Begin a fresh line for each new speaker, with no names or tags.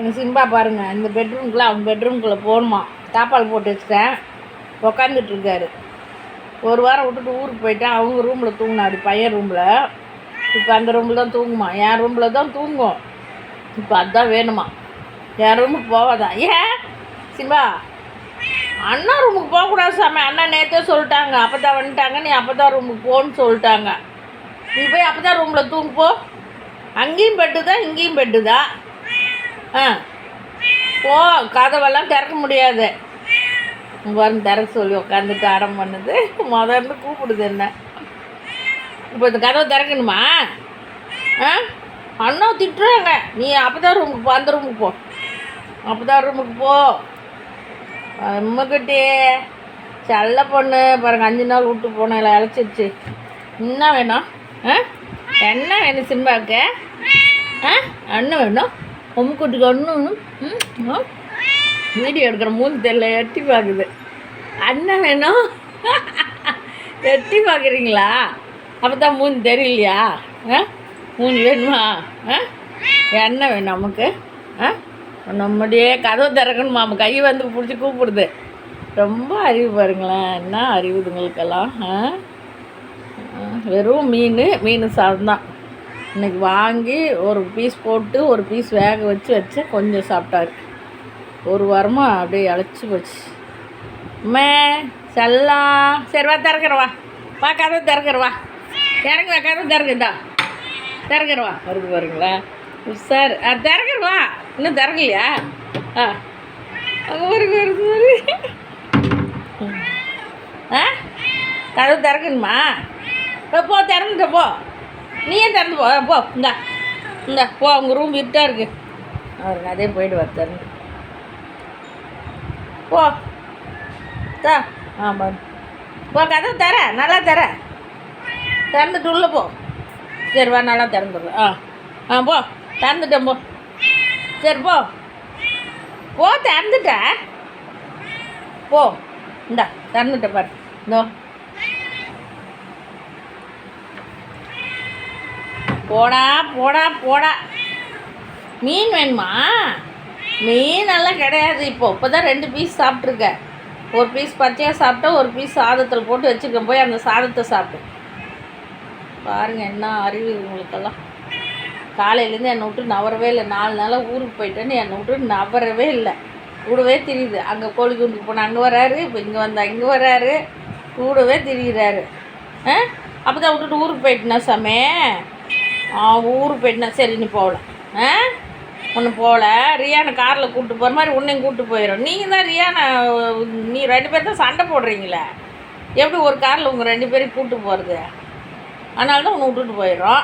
எங்கள் சிம்பா பாருங்கள் இந்த பெட்ரூம்குள்ளே அவன் பெட்ரூம்குள்ளே போகணுமா? தாப்பால் போட்டு வச்சுட்டேன். உக்காந்துட்டு இருக்காரு. ஒரு வாரம் விட்டுட்டு ஊருக்கு போயிட்டேன். அவங்க ரூமில் தூங்கினாரு பையன் ரூமில் இப்போ அந்த ரூமில் தான் தூங்குமா? என் ரூமில் தான் தூங்கும். இப்போ அதுதான் வேணுமா? என் ரூமுக்கு போவாதான் ஏன் சிம்பா அண்ணா ரூமுக்கு போகக்கூடாது சாமி. அண்ணா நேற்றே சொல்லிட்டாங்க. அப்போ தான் வந்துட்டாங்க. நீ அப்போ தான் ரூமுக்கு போன்னு சொல்லிட்டாங்க. நீ போய் அப்போ தான் ரூமில் தூங்கு போ. அங்கேயும் பெட்டு தான் இங்கேயும் பெட்டு தான். ஆ. போ கதவெல்லாம் திறக்க முடியாது. பாருங்க திறக்க சொல்லி உட்காந்துட்டு அடம் பண்ணுது. முதல்ல கூப்பிடுது என்ன? இப்போ இந்த கதவை திறக்கணுமா? ஆ? அண்ணா திட்டுறாங்க. நீ அப்போ தான் ரூமுக்கு போ அந்த ரூமுக்கு போ. அப்போ தான் ரூமுக்கு போ. அம்மக்கிட்டே செல்ல பொண்ணு பாருங்க அஞ்சு நாள் விட்டு போனேன் இழைச்சிருச்சு. என்ன வேணும்? ஆ? என்ன வேணும் சிம்பாக்கு ஆ? அண்ணன் வேணும்? உம்முக்குட்டிக்கு கண்ணும் ம் வீடியோ எடுக்கிற மூணு தெரியல எட்டி பார்க்குது அண்ணன் வேணும் எட்டி பார்க்குறீங்களா அப்போ தான் மூணு தெரியலையா? ஆ மூணு வேணுமா? ஆ என்ன வேணும் நமக்கு. ஆ நம்முடைய கதவு திறக்கணுமா? நம்ம கை வந்து பிடிச்சி கூப்பிடுது. ரொம்ப அறிவு பாருங்களேன் என்ன அறிவுதுங்களுக்கெல்லாம் ஆ? ஆ, வெறும் மீன் மீன் சாதம் தான் இன்னைக்கு வாங்கி ஒரு பீஸ் போட்டு ஒரு பீஸ் வேக வச்சு வச்சு கொஞ்சம் சாப்பிட்டாரு ஒரு வாரமாக அப்படியே அழைச்சி போச்சு. மே செல்லா. சரி வா திறக்கிறவா வா. கதவு திறக்கிறவா திறங்க வா திறக்குதா திறக்கிறவா வருது பாருங்களா? சார் ஆ திறக்கிறவா இன்னும் திறக்கலையா? ஆ. வருது வருது வருது ஆ? கதவு திறக்கணுமா? போ, போ திறந்துட்ட போ. நீயே திறந்து போ? போ இந்தா. இந்தா போ அவங்க ரூம் இருட்டாக இருக்கு. அவர் அதே போயிடுவார் திறந்து. போ. தா. ஆமாம் போ. கதவு தர நல்லா தர. திறந்துட்டு உள்ளே போ. சரி வா நல்லா திறந்துடு ஆ ஆ போ. திறந்துட்டேன் போ. சரி போ. போ திறந்துட்ட. போ. இந்தா திறந்துட்டேன் பாரு. இந்தோ. போடா போடா போடா. மீன் வேணுமா? மீன் எல்லாம் கிடையாது இப்போ. இப்போ தான் ரெண்டு பீஸ் சாப்பிட்ருக்க ஒரு பீஸ் பச்சையாக சாப்பிட்டா ஒரு பீஸ் சாதத்தில் போட்டு வச்சுருக்கேன் போய் அந்த சாதத்தை சாப்பிட்டு பாருங்கள் என்ன அறிவு உங்களுக்கெல்லாம். காலையிலேருந்து என்னை விட்டு நவரவே இல்லை. நாலு நாளாக ஊருக்கு போயிட்டேன்னு என்னை விட்டு நவரவே இல்லை. கூடவே தெரியுது. அங்கே கோழி குண்டுக்கு போனால் அங்கே வராரு இப்போ இங்கே வந்தா இங்கே வராரு. கூடவே திரியிறாரு. ஆ? அப்போ தான் விட்டுட்டு ஊருக்கு போயிட்டேனா சாமே? ஊருக்கு போயிட்டேனா சரி நீ போகல. ஆ? ஒன்று போகல. ரியானை காரில் கூப்பிட்டு போகிற மாதிரி உன்னையும் கூப்பிட்டு போயிடும் நீங்கள் தான் ரியானை நீ ரெண்டு பேர் தான் சண்டை போடுறீங்களே. எப்படி ஒரு காரில் உங்கள் ரெண்டு பேரையும் கூப்பிட்டு போகிறது அதனால தான் உன்னை விட்டுட்டு போயிடும்